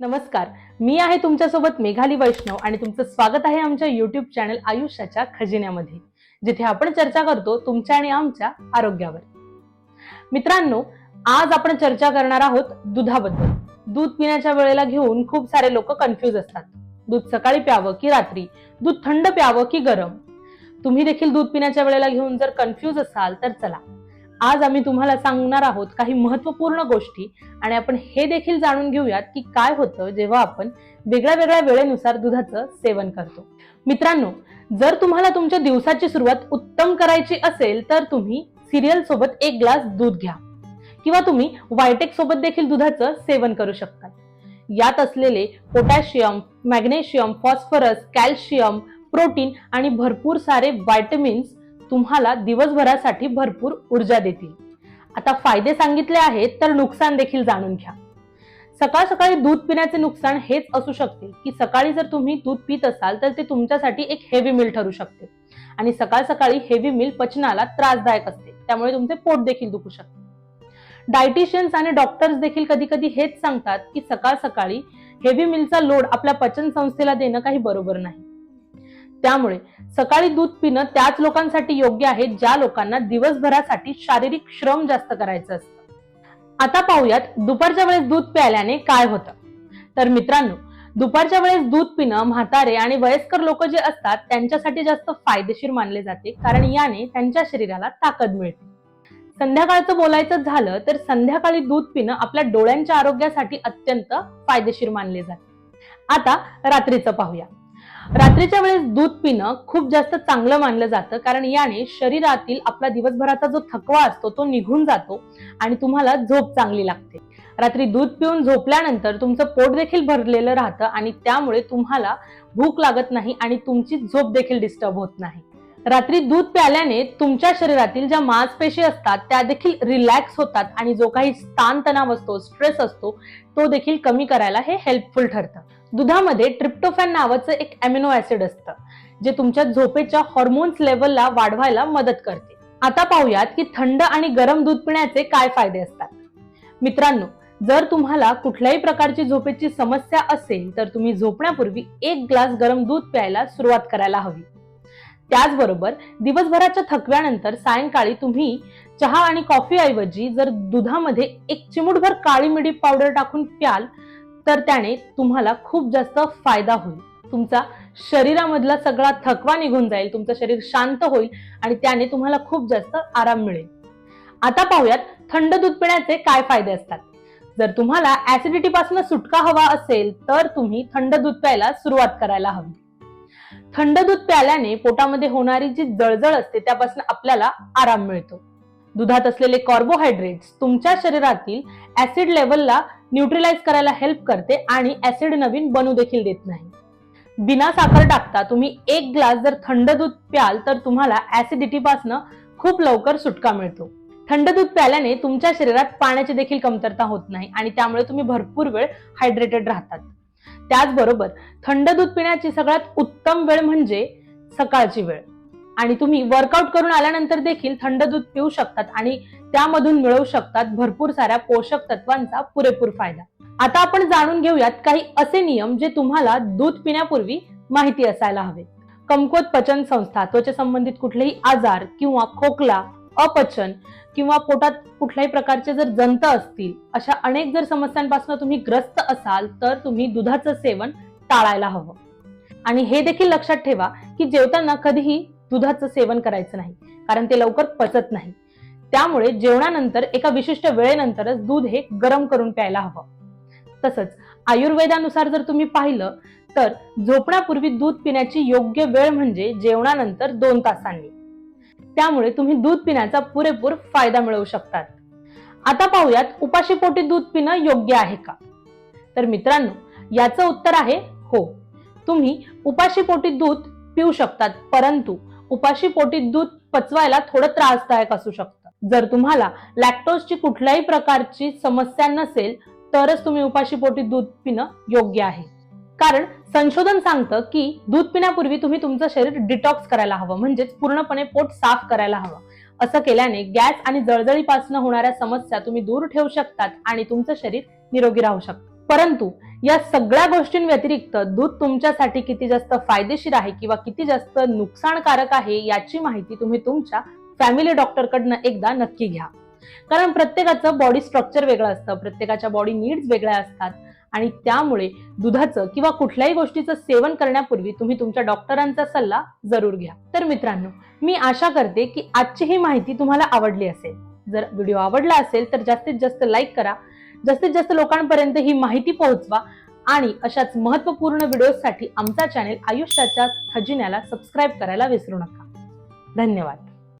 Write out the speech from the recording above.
नमस्कार. मी आहे तुमच्यासोबत मेघाली वैष्णव आणि तुमचं स्वागत आहे आमच्या युट्यूब चॅनल आयुष्याच्या खजिन्यामध्ये जिथे आपण चर्चा करतो तुमच्या आणि आमच्या आरोग्यावर. मित्रांनो आज आपण चर्चा करणार आहोत दुधाबद्दल. दूध पिण्याच्या वेळेला घेऊन खूप सारे लोक कन्फ्यूज असतात. दूध सकाळी प्यावं की रात्री? दूध थंड प्यावं की गरम? तुम्ही देखील दूध पिण्याच्या वेळेला घेऊन जर कन्फ्यूज असाल तर चला. आज आम्ही तुम्हाला सांगणार आहोत काही महत्त्वपूर्ण गोष्टी आणि आपण हे देखील जाणून घेऊयात की काय होतं जेव्हा आपण वेगळ्या वेगळ्या वेळेनुसार दुधाचं सेवन करतो. मित्रांनो जर तुम्हाला तुमच्या दिवसाची सुरुवात उत्तम करायची असेल तर तुम्ही सिरियल सोबत एक ग्लास दूध घ्या. किंवा तुम्ही वायटेक सोबत देखील दुधाचं सेवन करू शकता. यात असलेले potassium magnesium phosphorus calcium protein आणि भरपूर सारे व्हायटमिन्स तुम्हाला दिवसभरासाठी भरपूर ऊर्जा देतील. आता फायदे सांगितले आहेत तर नुकसान देखील जाणून घ्या. सकाळ सकाळी दूध पिण्याचे नुकसान हेच असू शकते की सकाळी जर तुम्ही दूध पित असाल तर ते तुमच्यासाठी एक हेवी मिल ठरू शकते. आणि सकाळ सकाळी हेवी मिल पचनाला त्रासदायक असते त्यामुळे तुमचे पोट देखील दुखू शकते. डायटिशियन्स आणि डॉक्टर्स देखील कधी कधी हेच सांगतात की सकाळ सकाळी हेवी मिलचा लोड आपल्या पचन संस्थेला देणं काही बरोबर नाही. त्यामुळे सकाळी दूध पिणं त्याच लोकांसाठी योग्य आहे ज्या लोकांना दिवसभरासाठी शारीरिक श्रम जास्त करायचं असतं. आता पाहूयात दुपारच्या वेळेस दूध प्यायल्याने काय होतं. तर मित्रांनो दुपारच्या वेळेस दूध पिणं म्हातारे आणि वयस्कर लोक जे असतात त्यांच्यासाठी जास्त फायदेशीर मानले जाते कारण याने त्यांच्या शरीराला ताकद मिळते. संध्याकाळचं बोलायचं झालं तर संध्याकाळी दूध पिणं आपल्या डोळ्यांच्या आरोग्यासाठी अत्यंत फायदेशीर मानले जाते. आता रात्रीचं पाहूया. रात्रीच्या वेळेस दूध पिणं खूप जास्त चांगलं मानलं जातं कारण याने शरीरातील आपला दिवसभराचा जो थकवा असतो तो निघून जातो आणि तुम्हाला झोप चांगली लागते. रात्री दूध पिऊन झोपल्यानंतर तुमचं पोट देखील भरलेलं राहतं आणि त्यामुळे तुम्हाला भूक लागत नाही आणि तुमची झोप देखील डिस्टर्ब होत नाही. रात्री दूध प्याल्याने तुमच्या शरीरातील ज्या मांसपेशी असतात त्या देखील रिलॅक्स होतात आणि जो काही ताण तणाव असतो स्ट्रेस असतो तो देखील कमी करायला हे हेल्पफुल ठरतं. दुधामध्ये ट्रिप्टोफॅन नावाचं एक अमिनो ऍसिड असतं जे तुमच्या झोपेच्या हॉर्मोन्स लेवलला वाढवायला मदत करते. आता पाहूयात की थंड आणि गरम दूध पिण्याचे काय फायदे असतात. मित्रांनो जर तुम्हाला कुठल्याही प्रकारची झोपेची समस्या असेल तर तुम्ही झोपण्यापूर्वी एक ग्लास गरम दूध प्यायला सुरुवात करायला हवी. त्याचबरोबर दिवसभराच्या थकव्यानंतर सायंकाळी तुम्ही चहा आणि कॉफी ऐवजी जर दुधामध्ये एक चिमूटभर काळी मिरी पावडर टाकून प्याल तर त्याने तुम्हाला खूप जास्त फायदा होईल. तुमचा शरीरामधला सगळा थकवा निघून जाईल तुमचं शरीर शांत होईल आणि त्याने तुम्हाला खूप जास्त आराम मिळेल. आता पाहूयात थंड दूध पिण्याचे काय फायदे असतात. जर तुम्हाला ऍसिडिटी पासून सुटका हवा असेल तर तुम्ही थंड दूध प्यायला सुरुवात करायला हवी. थंड दूध प्यायल्याने पोटामध्ये होणारी जी जळजळ असते त्यापासून आपल्याला आराम मिळतो. दुधात असलेले कार्बोहायड्रेट्स तुमच्या शरीरातील ऍसिड लेवलला न्यूट्रिलाइज करायला हेल्प करते आणि ऍसिड नवीन बनू देखील देत नाही. बिना साखर टाकता तुम्ही एक ग्लास जर थंड दूध प्याल तर तुम्हाला ऍसिडिटीपासनं खूप लवकर सुटका मिळतो. थंड दूध प्याल्याने तुमच्या शरीरात पाण्याची देखील कमतरता होत नाही आणि त्यामुळे तुम्ही भरपूर वेळ हायड्रेटेड राहतात. त्याचबरोबर थंड दूध पिण्याची सगळ्यात उत्तम वेळ म्हणजे सकाळची वेळ. आणि तुम्ही वर्कआउट करून आल्यानंतर देखील थंड दूध पिऊ शकतात आणि त्यामधून मिळवू शकतात भरपूर साऱ्या पोषक तत्वांचा पुरेपूर फायदा. आता आपण जाणून घेऊयात काही असे नियम जे तुम्हाला दूध पिण्यापूर्वी माहिती असायला हवे. कमकुवत पचन संस्था त्वचे संबंधित कुठलेही आजार किंवा खोकला अपचन किंवा पोटात कुठल्याही प्रकारचे जर जंत असतील अशा अनेक जर समस्यांपासून तुम्ही ग्रस्त असाल तर तुम्ही दुधाचं सेवन टाळायला हवं. आणि हे देखील लक्षात ठेवा की जेवताना कधीही दुधाचं सेवन करायचं नाही कारण ते लवकर पचत नाही. त्यामुळे जेवणानंतर एका विशिष्ट वेळेनंतरच दूध हे गरम करून प्यायला हवं. तसंच आयुर्वेदानुसार जर तुम्ही पाहिलं तर झोपण्यापूर्वी दूध पिण्याची योग्य वेळ म्हणजे जेवणानंतर दोन तासांनी. त्यामुळे तुम्ही दूध पिण्याचा पुरेपूर फायदा मिळवू शकतात. आता पाहूयात उपाशी पोटी दूध पिणं योग्य आहे का? तर मित्रांनो याचं उत्तर आहे हो. तुम्ही उपाशी पोटी दूध पिऊ शकतात परंतु उपाशी पोटी दूध पचवायला थोडं त्रासदायक असू शकतं. जर तुम्हाला लॅक्टोजची कुठल्याही प्रकारची समस्या नसेल तरच तुम्ही उपाशी पोटी दूध पिणं योग्य आहे. कारण संशोधन सांगतं की दूध पिण्यापूर्वी तुम्ही तुमचं शरीर डिटॉक्स करायला हवं. म्हणजेच पूर्णपणे पोट साफ करायला हवं. असं केल्याने गॅस आणि जळजळीपासून होणाऱ्या समस्या तुम्ही दूर ठेवू शकतात आणि तुमचं शरीर निरोगी राहू शकतं. परंतु या सगळ्या गोष्टींव्यतिरिक्त दूध तुमच्यासाठी किती जास्त फायदेशीर आहे किंवा किती जास्त नुकसानकारक आहे याची माहिती तुम्ही तुमच्या फॅमिली डॉक्टरकडनं एकदा नक्की घ्या. कारण प्रत्येकाचं बॉडी स्ट्रक्चर वेगळं असतं. प्रत्येकाच्या बॉडी नीड्स वेगळ्या असतात. आणि त्यामुळे दुधाचं किंवा कुठल्याही गोष्टीचं सेवन करण्यापूर्वी तुम्ही तुमच्या डॉक्टरांचा सल्ला जरूर घ्या. तर मित्रांनो मी आशा करते की आजची ही माहिती तुम्हाला आवडली असेल. जर व्हिडिओ आवडला असेल तर जास्तीत जास्त लाईक करा. जास्तीत जास्त लोकांपर्यंत ही माहिती पोहोचवा. आणि अशाच महत्त्वपूर्ण व्हिडिओसाठी आमचा चॅनेल आयुष्याच्या खजिन्याला सबस्क्राईब करायला विसरू नका. धन्यवाद.